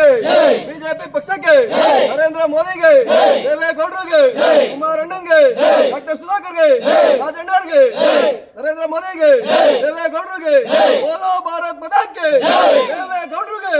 ಸರ್ಕಾರಕ್ಕೆ ಬಿಜೆಪಿ ಪಕ್ಷಕ್ಕೆ ನರೇಂದ್ರ ಮೋದಿಗೆ ದೇವೇಗೌಡರಿಗೆ ಕುಮಾರಣ್ಣಂಗೆ ಡಾಕ್ಟರ್ ಸುಧಾಕರ್ಗೆ ರಾಜಣ್ಣರ್ಗೆ ನರೇಂದ್ರ ಮೋದಿಗೆ ದೇವೇಗೌಡರಿಗೆ ಬೋಲೋ ಭಾರತ್ ಮತಾಕ್ಕೆ ದೇವೇಗೌಡರಿಗೆ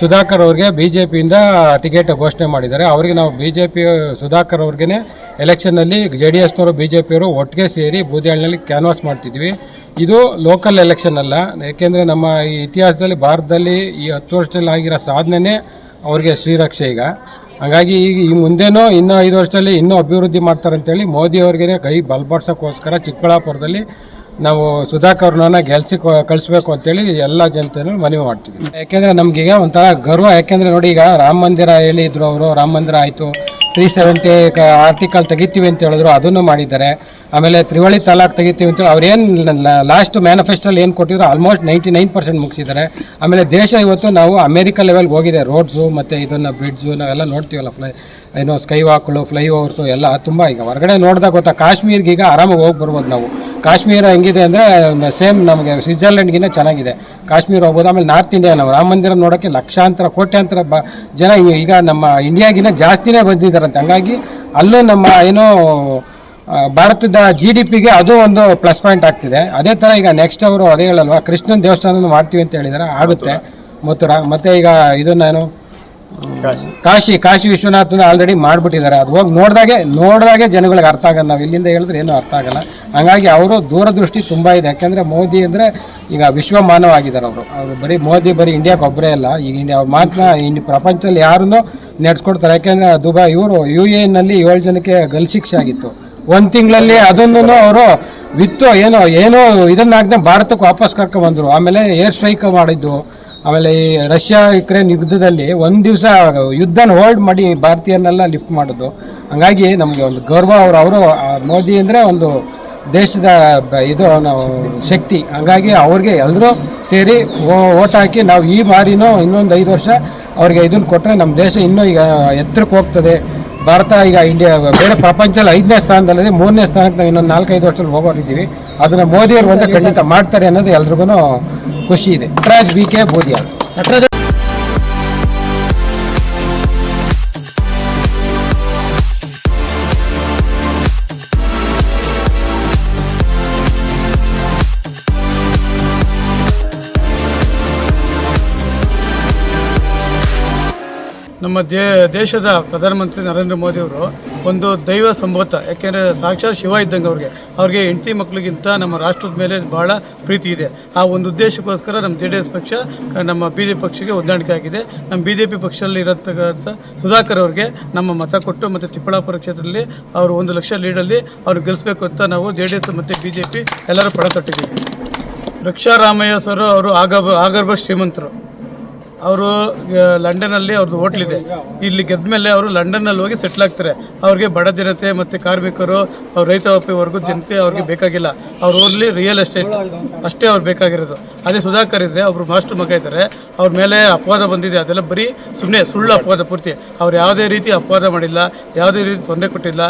ಸುಧಾಕರ್ ಅವ್ರಿಗೆ ಬಿ ಜೆ ಪಿಯಿಂದ ಟಿಕೆಟ್ ಘೋಷಣೆ ಮಾಡಿದ್ದಾರೆ. ಅವರಿಗೆ ನಾವು ಬಿ ಜೆ ಪಿ ಸುಧಾಕರ್ ಅವ್ರಿಗೆ ಎಲೆಕ್ಷನ್ನಲ್ಲಿ ಜೆ ಡಿ ಎಸ್ನವರು ಬಿ ಜೆ ಪಿಯವರು ಒಟ್ಟಿಗೆ ಸೇರಿ ಬೂದಿಹಾಳಿನಲ್ಲಿ ಕ್ಯಾನ್ವಾಸ್ ಮಾಡ್ತಿದ್ವಿ. ಇದು ಲೋಕಲ್ ಎಲೆಕ್ಷನ್ ಅಲ್ಲ. ಏಕೆಂದರೆ ನಮ್ಮ ಈ ಇತಿಹಾಸದಲ್ಲಿ, ಭಾರತದಲ್ಲಿ ಈ ಹತ್ತು ವರ್ಷದಲ್ಲಿ ಆಗಿರೋ ಸಾಧನೆ ಅವ್ರಿಗೆ ಶ್ರೀರಕ್ಷೆ ಈಗ. ಹಾಗಾಗಿ ಈಗ ಈ ಮುಂದೇನೋ ಇನ್ನೂ ಐದು ವರ್ಷದಲ್ಲಿ ಇನ್ನೂ ಅಭಿವೃದ್ಧಿ ಮಾಡ್ತಾರೆ ಅಂತೇಳಿ ಮೋದಿ ಅವ್ರಿಗೆ ಕೈ ಬಲಪಡಿಸೋಕ್ಕೋಸ್ಕರ ಚಿಕ್ಕಬಳ್ಳಾಪುರದಲ್ಲಿ ನಾವು ಸುಧಾಕರ್ನ ಗೆಲ್ಸಿ ಕಳಿಸ್ಬೇಕು ಅಂತೇಳಿ ಎಲ್ಲ ಜನತೆನೂ ಮನವಿ ಮಾಡ್ತೀವಿ ಯಾಕೆಂದರೆ ಈಗ ಒಂಥರ ಗರ್ವ. ಯಾಕೆಂದರೆ ನೋಡಿ ಈಗ ರಾಮ ಮಂದಿರ ಹೇಳಿದ್ರು ಅವರು, ರಾಮ ಮಂದಿರ ಆಯಿತು. ತ್ರೀ ಸೆವೆಂಟಿ ಆರ್ಟಿಕಲ್ ತೆಗಿತೀವಿ ಅಂತ ಹೇಳಿದ್ರು, ಅದನ್ನು ಮಾಡಿದ್ದಾರೆ. ಆಮೇಲೆ ತ್ರಿವಳಿ ತಲಾಖ್ ತೆಗಿತೀವಿ ಅಂತೇಳಿ ಏನು ಲಾಸ್ಟ್ ಮ್ಯಾನಿಫೆಸ್ಟೋಲ್ಲಿ ಏನು ಕೊಟ್ಟಿದ್ರು ಆಲ್ಮೋಸ್ಟ್ ನೈಂಟಿ ನೈನ್ ಪರ್ಸೆಂಟ್ ಮುಗಿಸಿದ್ದಾರೆ. ಆಮೇಲೆ ದೇಶ ಇವತ್ತು ನಾವು ಅಮೇರಿಕಾ ಲೆವೆಲ್ಗೆ ಹೋಗಿದೆ ರೋಡ್ಸು ಮತ್ತು ಇದನ್ನು ಬ್ರಿಡ್ಜು ನಾವೆಲ್ಲ ನೋಡ್ತೀವಲ್ಲ ಫ್ಲೈ ಏನೋ ಸ್ಕೈ ವಾಕ್ಗಳು ಫ್ಲೈ ಓವರ್ಸು ಎಲ್ಲ ತುಂಬ ಈಗ ಹೊರಗಡೆ ನೋಡಿದಾಗ ಗೊತ್ತಾ, ಕಾಶ್ಮೀರ್ಗೆ ಈಗ ಆರಾಮಾಗಿ ಹೋಗಿ ಬರ್ಬೋದು ನಾವು. ಕಾಶ್ಮೀರ ಹೆಂಗಿದೆ ಅಂದರೆ ಸೇಮ್ ನಮಗೆ ಸ್ವಿಟ್ಜರ್ಲೆಂಡ್ಗಿಂತ ಚೆನ್ನಾಗಿದೆ. ಕಾಶ್ಮೀರ ಹೋಗ್ಬೋದು ಆಮೇಲೆ ನಾರ್ತ್ ಇಂಡಿಯಾ ನಾವು ರಾಮ ಮಂದಿರ ನೋಡೋಕ್ಕೆ ಲಕ್ಷಾಂತರ ಕೋಟ್ಯಾಂತರ ಬ ಜನ ಈಗ ನಮ್ಮ ಇಂಡಿಯಾಗಿನ ಜಾಸ್ತಿನೇ ಬಂದಿದ್ದಾರಂತೆ. ಹಂಗಾಗಿ ಅಲ್ಲೂ ನಮ್ಮ ಏನು ಭಾರತದ ಜಿ ಡಿ ಪಿಗೆ ಅದು ಒಂದು ಪ್ಲಸ್ ಪಾಯಿಂಟ್ ಆಗ್ತಿದೆ. ಅದೇ ಥರ ಈಗ ನೆಕ್ಸ್ಟ್ ಅವರು ಅದೇ ಹೇಳಲ್ವ ಕೃಷ್ಣನ ದೇವಸ್ಥಾನ ಮಾಡ್ತೀವಿ ಅಂತ ಹೇಳಿದ್ದಾರೆ ಆಗುತ್ತೆ. ಮಥುರಾ. ಮತ್ತು ಈಗ ಇದನ್ನೇನು ಕಾಶಿ. ಕಾಶಿ ವಿಶ್ವನಾಥನ ಆಲ್ರೆಡಿ ಮಾಡಿಬಿಟ್ಟಿದ್ದಾರೆ. ಅದು ಹೋಗಿ ನೋಡಿದಾಗೆ ನೋಡಿದಾಗೆ ಜನಗಳಿಗೆ ಅರ್ಥ ಆಗಲ್ಲ. ನಾವು ಇಲ್ಲಿಂದ ಹೇಳಿದ್ರೆ ಏನೂ ಅರ್ಥ ಆಗಲ್ಲ. ಹಾಗಾಗಿ ಅವರು ದೂರದೃಷ್ಟಿ ತುಂಬ ಇದೆ. ಯಾಕೆಂದರೆ ಮೋದಿ ಅಂದರೆ ಈಗ ವಿಶ್ವ ಮಾನವ ಆಗಿದ್ದಾರೆ ಅವರು. ಅವರು ಬರೀ ಮೋದಿ ಬರೀ ಇಂಡಿಯಾಕ್ಕೆ ಒಬ್ಬರೇ ಅಲ್ಲ. ಈಗ ಇಂಡಿಯಾ ಮಾತ್ರ ಇಂಡಿ ಪ್ರಪಂಚದಲ್ಲಿ ಯಾರನ್ನೂ ನಡೆಸ್ಕೊಡ್ತಾರೆ. ಯಾಕೆಂದರೆ ದುಬೈ ಇವರು ಯು ಎ ನಲ್ಲಿ ಏಳು ಜನಕ್ಕೆ ಗಲ್ ಶಿಕ್ಷೆ ಆಗಿತ್ತು. ಒಂದು ತಿಂಗಳಲ್ಲಿ ಅದನ್ನು ಅವರು ವಿತ್ತು ಏನೋ ಏನೋ ಇದನ್ನಾಗದೆ ಭಾರತಕ್ಕೆ ವಾಪಸ್ ಕರ್ಕೊಂಡ್ಬಂದರು ಆಮೇಲೆ ಏರ್ ಸ್ಟ್ರೈಕ್ ಮಾಡಿದ್ದು. ಆಮೇಲೆ ಈ ರಷ್ಯಾ, ಯುಕ್ರೇನ್ ಯುದ್ಧದಲ್ಲಿ ಒಂದು ದಿವಸ ಯುದ್ಧನ ಹೋಲ್ಡ್ ಮಾಡಿ ಭಾರತೀಯರನ್ನೆಲ್ಲ ಲಿಫ್ಟ್ ಮಾಡೋದು ಹಂಗಾಗಿ ನಮಗೆ ಒಂದು ಗೌರವ ಅವರು. ಅವರು ಮೋದಿ ಅಂದರೆ ಒಂದು ದೇಶದ ಇದು ನಾವು ಶಕ್ತಿ. ಹಂಗಾಗಿ ಅವ್ರಿಗೆ ಎಲ್ಲರೂ ಸೇರಿ ಓಟ್ ಹಾಕಿ ನಾವು ಈ ಬಾರಿನೂ ಇನ್ನೊಂದು ಐದು ವರ್ಷ ಅವ್ರಿಗೆ ಇದನ್ನು ಕೊಟ್ಟರೆ ನಮ್ಮ ದೇಶ ಇನ್ನೂ ಈಗ ಎತ್ತರಕ್ಕೆ ಹೋಗ್ತದೆ. ಭಾರತ ಈಗ ಇಂಡಿಯಾ ಬೇರೆ ಪ್ರಪಂಚದಲ್ಲಿ ಐದನೇ ಸ್ಥಾನದಲ್ಲದೆ, ಮೂರನೇ ಸ್ಥಾನಕ್ಕೆ ನಾವು ಇನ್ನೊಂದು ನಾಲ್ಕೈದು ವರ್ಷದಲ್ಲಿ ಹೋಗೋರಿದ್ದೀವಿ ಅದನ್ನು ಮೋದಿಯವರು ಒಂದು ಖಂಡಿತ ಮಾಡ್ತಾರೆ ಅನ್ನೋದು ಎಲ್ರಿಗೂ ಖುಷಿ ಇದೆ. ನಟರಾಜ್ ಬಿ ಕೆ ಬೋದಿಯಾಳ್ ನಮ್ಮ ದೇ, ದೇಶದ ಪ್ರಧಾನಮಂತ್ರಿ ನರೇಂದ್ರ ಮೋದಿ ಅವರು ಒಂದು ದೈವ ಸಂಭೂತ ಯಾಕೆಂದರೆ ಸಾಕ್ಷಾತ್ ಶಿವ ಇದ್ದಂಗೆ ಅವ್ರಿಗೆ. ಅವ್ರಿಗೆ ಹೆಂಡತಿ ಮಕ್ಕಳಿಗಿಂತ ನಮ್ಮ ರಾಷ್ಟ್ರದ ಮೇಲೆ ಭಾಳ ಪ್ರೀತಿ ಇದೆ. ಆ ಒಂದು ಉದ್ದೇಶಕ್ಕೋಸ್ಕರ ನಮ್ಮ ಜೆ ಡಿ ಎಸ್ ಪಕ್ಷ, ನಮ್ಮ ಬಿ ಜೆ ಪಕ್ಷಕ್ಕೆ ಹೊಂದಾಣಿಕೆ ಆಗಿದೆ. ನಮ್ಮ ಬಿ ಜೆ ಪಿ ಪಕ್ಷದಲ್ಲಿ ಇರತಕ್ಕಂಥ ಸುಧಾಕರ್ ಅವ್ರಿಗೆ ನಮ್ಮ ಮತ ಕೊಟ್ಟು ಮತ್ತು ಚಿಕ್ಕಬಳ್ಳಾಪುರ ಕ್ಷೇತ್ರದಲ್ಲಿ ಅವರು ಒಂದು ಲಕ್ಷ ಲೀಡಲ್ಲಿ ಅವ್ರು ಗೆಲ್ಲಿಸಬೇಕು ಅಂತ ನಾವು ಜೆ ಡಿ ಎಸ್ ಮತ್ತು ಬಿ ಜೆ ಪಿ ಎಲ್ಲರೂ ಪಣ ತೊಟ್ಟಿದ್ದೀವಿ ರಕ್ಷಾರಾಮಯ್ಯ ಸರ್ ಅವರು ಆಗ ಆಗರ್ಭ ಶ್ರೀಮಂತರು. ಅವರು ಲಂಡನಲ್ಲಿ ಅವ್ರದ್ದು ಹೋಟ್ಲಿದೆ ಇಲ್ಲಿ ಗೆದ್ದ ಮೇಲೆ ಅವರು ಲಂಡನ್ನಲ್ಲಿ ಹೋಗಿ ಸೆಟ್ಲ್ ಆಗ್ತಾರೆ. ಅವ್ರಿಗೆ ಬಡ ಜನತೆ ಮತ್ತು ಕಾರ್ಮಿಕರು, ಅವ್ರ ರೈತಾಪಿ ವರ್ಗದ ಜನತೆ ಅವ್ರಿಗೆ ಬೇಕಾಗಿಲ್ಲ. ಅವ್ರು ಓನ್ಲಿ ರಿಯಲ್ ಎಸ್ಟೇಟ್ ಅಷ್ಟೇ ಅವ್ರು ಬೇಕಾಗಿರೋದು. ಅದೇ ಸುಧಾಕರ್ ಇದ್ದರೆ ಒಬ್ರು ಮಾಸ್ಟರ್ ಮಗ ಇದ್ದಾರೆ ಅವ್ರ ಮೇಲೆ ಅಪವಾದ ಬಂದಿದೆ. ಅದೆಲ್ಲ ಬರೀ ಸುಮ್ಮನೆ ಸುಳ್ಳು ಅಪವಾದ ಪೂರ್ತಿ. ಅವ್ರು ಯಾವುದೇ ರೀತಿ ಅಪವಾದ ಮಾಡಿಲ್ಲ, ಯಾವುದೇ ರೀತಿ ತೊಂದರೆ ಕೊಟ್ಟಿಲ್ಲ.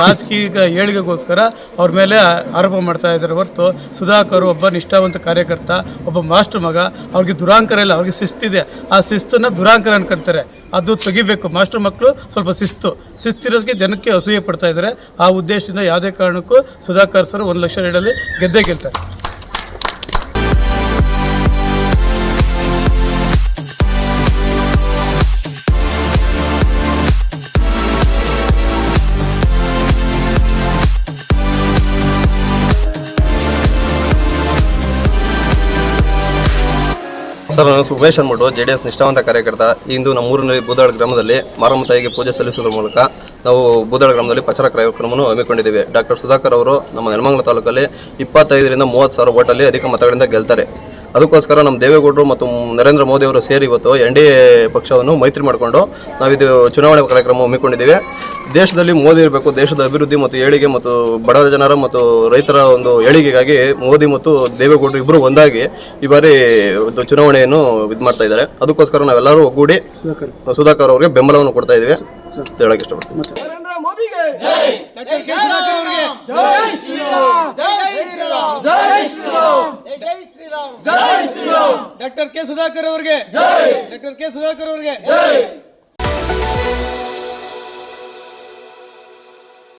ರಾಜಕೀಯ ಏಳಿಗೆಗೋಸ್ಕರ ಅವ್ರ ಮೇಲೆ ಆರೋಪ ಮಾಡ್ತಾ ಇದ್ದಾರೆ ಹೊರತು ಸುಧಾಕರ್ ಒಬ್ಬ ನಿಷ್ಠಾವಂತ ಕಾರ್ಯಕರ್ತ, ಒಬ್ಬ ಮಾಸ್ಟರ್ ಮಗ. ಅವ್ರಿಗೆ ದುರಾಂಕರ ಇಲ್ಲ. ಅವ್ರಿಗೆ ಶಿಸ್ತಿದೆ. ಆ ಶಿಸ್ತನ್ನು ದುರಾಂಕರ ಅನ್ಕೊಂತಾರೆ. ಅದು ತೆಗಿಬೇಕು. ಮಾಸ್ಟರ್ ಮಕ್ಕಳು ಸ್ವಲ್ಪ ಶಿಸ್ತು. ಶಿಸ್ತಿರೋದಕ್ಕೆ ಜನಕ್ಕೆ ಅಸೂಯೆ ಪಡ್ತಾ ಇದ್ದಾರೆ ಆ ಉದ್ದೇಶದಿಂದ ಯಾವುದೇ ಕಾರಣಕ್ಕೂ ಸುಧಾಕರ್ ಸರ್ ಒಂದು ಲಕ್ಷ ನೀಡಲು ಗೆದ್ದೇ ಗೆಲ್ತಾರೆ. ಸರ್, ನಾನು ಸುಭೇಶ್ ಅಂದ್ಬಿಟ್ಟು ಜೆ ಡಿ ಎಸ್ ನಿಷ್ಠಾವಂತ ಕಾರ್ಯಕರ್ತ. ಇಂದು ನಮ್ಮೂರಿನಲ್ಲಿ ಬೂದಾಳ ಗ್ರಾಮದಲ್ಲಿ ಮಾರಮ್ಮ ತಾಯಿಗೆ ಪೂಜೆ ಸಲ್ಲಿಸುವುದರ ಮೂಲಕ ನಾವು ಬೂದಾಳ ಗ್ರಾಮದಲ್ಲಿ ಪ್ರಚಾರ ಕಾರ್ಯಕ್ರಮವನ್ನು ಹಮ್ಮಿಕೊಂಡಿದ್ದೇವೆ. ಡಾಕ್ಟರ್ ಸುಧಾಕರ್ ಅವರು ನಮ್ಮ ನೆಲಮಂಗಲ ತಾಲೂಕಲ್ಲಿ ಇಪ್ಪತ್ತೈದರಿಂದ ಮೂವತ್ತು ಸಾವಿರ ಓಟಲ್ಲಿ ಅಧಿಕ ಮತಗಳಿಂದ ಗೆಲ್ತಾರೆ. ಅದಕ್ಕೋಸ್ಕರ ನಮ್ಮ ದೇವೇಗೌಡರು ಮತ್ತು ನರೇಂದ್ರ ಮೋದಿ ಅವರು ಸೇರಿ ಇವತ್ತು ಎನ್ ಡಿ ಎ ಪಕ್ಷವನ್ನು ಮೈತ್ರಿ ಮಾಡಿಕೊಂಡು ನಾವಿದು ಚುನಾವಣೆ ಕಾರ್ಯಕ್ರಮ ಹಮ್ಮಿಕೊಂಡಿದ್ದೀವಿ. ದೇಶದಲ್ಲಿ ಮೋದಿ ಇರಬೇಕು ದೇಶದ ಅಭಿವೃದ್ಧಿ ಮತ್ತು ಏಳಿಗೆ ಮತ್ತು ಬಡ ಜನರ ಮತ್ತು ರೈತರ ಒಂದು ಏಳಿಗೆಗಾಗಿ ಮೋದಿ ಮತ್ತು ದೇವೇಗೌಡರು ಇಬ್ಬರು ಒಂದಾಗಿ ಈ ಬಾರಿ ಒಂದು ಚುನಾವಣೆಯನ್ನು ಇದು ಮಾಡ್ತಾ ಇದ್ದಾರೆ. ಅದಕ್ಕೋಸ್ಕರ ನಾವೆಲ್ಲರೂ ಒಗ್ಗೂಡಿ ಸುಧಾಕರ್. ಅವರಿಗೆ ಬೆಂಬಲವನ್ನು ಕೊಡ್ತಾ ಇದ್ದೀವಿ. ಅಂತ ಹೇಳಕ್ ಇಷ್ಟಪಡ್ತೀನಿ ನರೇಂದ್ರ ಮೋದಿಗೆ ಡಾಕ್ಟರ್ ಕೆ ಸುಧಾಕರ್ ಅವರಿಗೆ ಡಾಕ್ಟರ್ ಕೆ ಸುಧಾಕರ್ ಅವರಿಗೆ